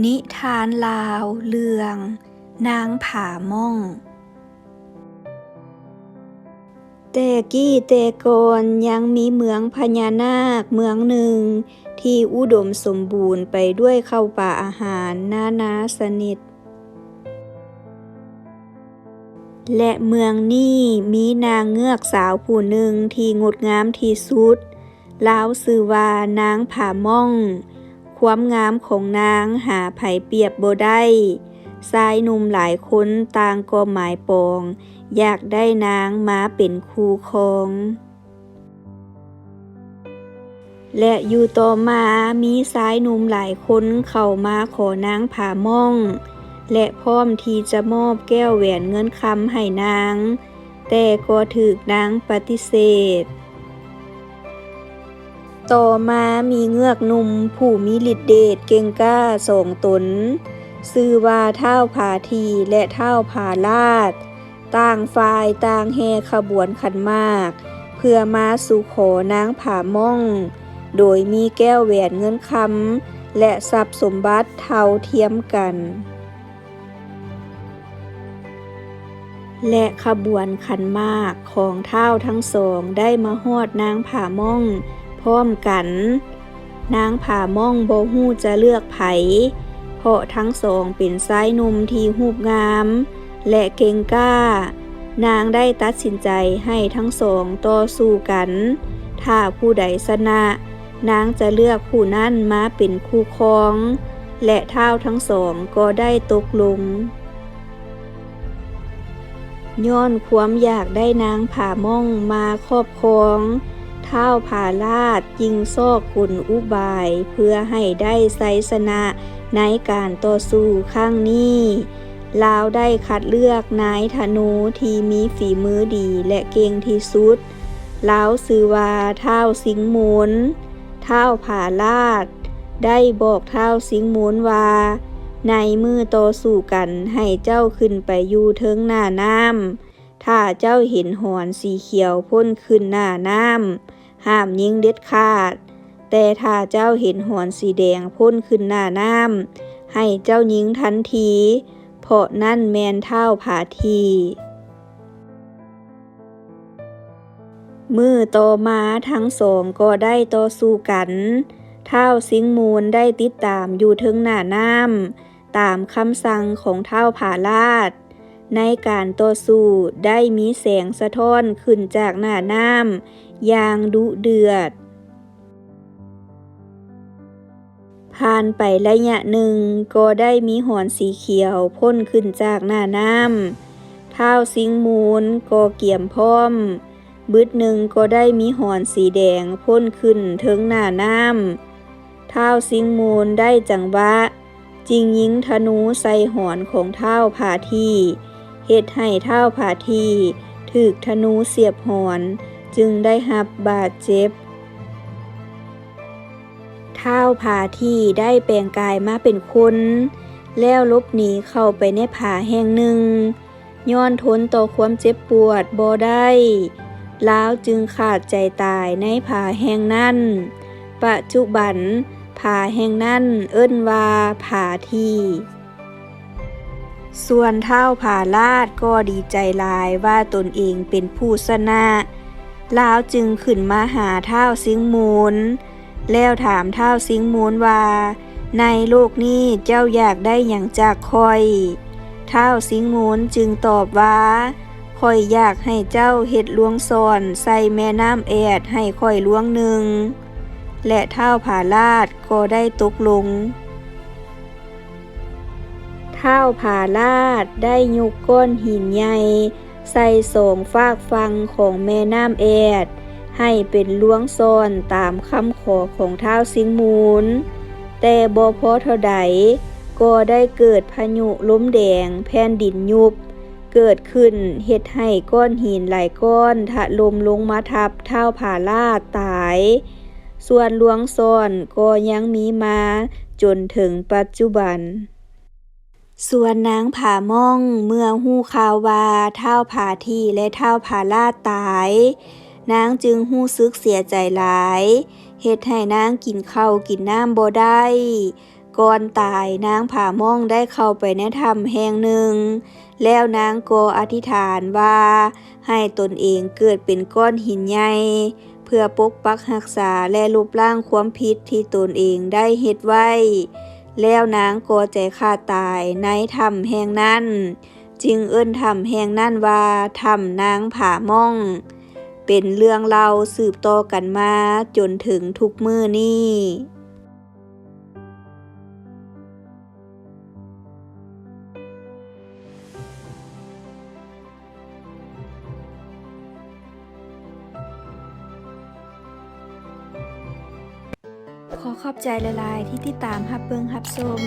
นิทานลาวเรือง นางผาม่องแต่กี้แต่ก่อนยังมีเมืองพญานาคเมืองหนึ่ง ที่อุดมสมบูรณ์ไปด้วยข้าวป่าอาหารนานาสนิท และเมืองนี้มีนางเงือกสาวผู้หนึ่งที่งดงามที่สุดลาวชื่อว่านางผาม่อง ความงามของนางหาไผเปรียบบ่ได้ชายหนุ่มหลายคนต่างก็หมายปอง อยากได้นางมาเป็นคู่ครอง และอยู่ต่อมามีชายหนุ่มหลายคนเข้ามาขอนางผาม่อง และพร้อมที่จะมอบแก้วแหวนเงินคำให้นาง แต่ก็ถูกนางปฏิเสธ ต่อมามีเงือกหนุ่มผู้มีฤทธิ์เดชเก่งกล้าสองตนชื่อว่าเท้าผาทีและเท้าผาลาด ต่างฝ่ายต่างแห่ขบวนขันมาก เพื่อมาสู่ขอนางผาม่อง โดยมีแก้วแหวนเงินคำและทรัพย์สมบัติเท่าเทียมกัน และขบวนขันมากของเท้าทั้งสองได้มาฮอดนางผาม่อง พร้อมกัน นางผ่าม่องบ่ฮู้จะเลือกไผ เพราะทั้งสองเป็นชายหนุ่มที่รูปงาม และเก่งกล้า นางได้ตัดสินใจให้ทั้งสองต่อสู้กัน ถ้าผู้ใดชนะ นางจะเลือกผู้นั้นมาเป็นคู่ครอง และเท้าทั้งสองก็ได้ตกลงย้อนความอยากได้นางผ่าม่องมาครอบครอง ท้าผาลาดยิงซอกกุลอุบาย เพื่อให้ได้ไซสนะในการต่อสู้ครั้งนี้ลาวได้คัดเลือกนายธนูที่มีฝีมือดีและเก่งที่สุดลาวซื้อว่าเท้าสิงมูลเท้าผาลาด ได้บอกเท้าสิงมูลว่า ในมือต่อสู้กันให้เจ้าขึ้นไปอยู่เทิงหน้าน้ำถ้าเจ้าเห็นหอนสีเขียวพ่นขึ้นหน้าน้ำ ห้ามยิงเด็ดขาด แต่ถ้าเจ้าเห็นหอนสีแดงพ่นขึ้นหน้าน้ำให้เจ้ายิงทันที เพราะนั่นแมนเท่าผาทีมือต่อมาทั้งสองก็ได้ต่อสู้กัน เท่าสิงมูลได้ติดตามอยู่เทิงหน้าน้ำตามคำสั่งของเท่าผาลาด ในการต่อสู้ได้มีแสงสะท้อนขึ้นจากหน้าน้ำอย่างดุเดือด ผ่านไประยะหนึ่งก็ได้มีหอนสีเขียวพ่นขึ้นจากหน้าน้ำเท้าสิงมูลก็เกี่ยมพร้อม บึดหนึ่งก็ได้มีหอนสีแดงพ่นขึ้นเทิงหน้าน้ำเท้าสิงมูลได้จังหวะจิงยิงธนูใส่หอนของเท้าผาที เฮ็ดให้เท้าผาทีถูกธนูเสียบหอน จึงได้รับบาดเจ็บเท้าผาทีได้แปลงกายมาเป็นคน แล้วลบหนีเข้าไปในผาแห่งหนึ่ง ย้อนทนต่อความเจ็บปวดบ่ได้ล้าวจึงขาดใจตายในผาแห่งนั้น ปัจจุบันผาแห่งนั้นเอิ้นว่าผาที่ ส่วนเท้าผาลาดก็ดีใจลายว่าตนเองเป็นผู้ชนะล้าวจึงขึ้นมาหาเท้าสิงมูล แล้วถามเท้าสิงมูลว่า ในโลกนี้เจ้าอยากได้อย่างจากคอยเท้าสิงมูลจึงตอบว่าคอยอยากให้เจ้าเฮ็ดลวงซอนใส่แม่น้ำแอดให้คอยลวงหนึ่ง และเท้าผาลาดก็ได้ตกลง เท้าผาลาดได้ยกก้อนหินใหญ่ ใส่สองฟากฟังของแม่น้ำแอด ให้เป็นล้วงซ่อนตามคำขอของเท้าสิงมูล แต่บ่พอเท่าใดก็ได้เกิดพายุล้มแดงแผ่นดินยุบ เกิดขึ้นเฮ็ดให้ก้อนหินหลายก้อนถล่มลงมาทับเท้าผาลาดตาย ส่วนลวงซ่อนก็ยังมีมาจนถึงปัจจุบัน ส่วนนางผาม่องเมื่อหู้ข่าวว่าเท้าผาทีและเท้าผาลาดตาย นางจึงหู้ซึกเสียใจหลายเฮ็ดให้นางกินข้าวกินน้ำบ่ได้ ก่อนตายนางผาม่องได้เข้าไปในถ้ำแห่งหนึ่ง แล้วนางก็อธิษฐานว่า ให้ตนเองเกิดเป็นก้อนหินใหญ่เพื่อปกปักรักษาและลบล้างความผิดที่ตนเองได้เฮ็ดไว้ แล้วนางก็ใจขาดตายในถ้ำแห่งนั้น จึงเอิ้นถ้ำแห่งนั้นว่าถ้ำนางผาม่อง เป็นเรื่องเล่าสืบต่อกันมาจนถึงทุกมื้อนี้ ขอขอบใจละลายที่ติดตามฮับเบิงฮับสม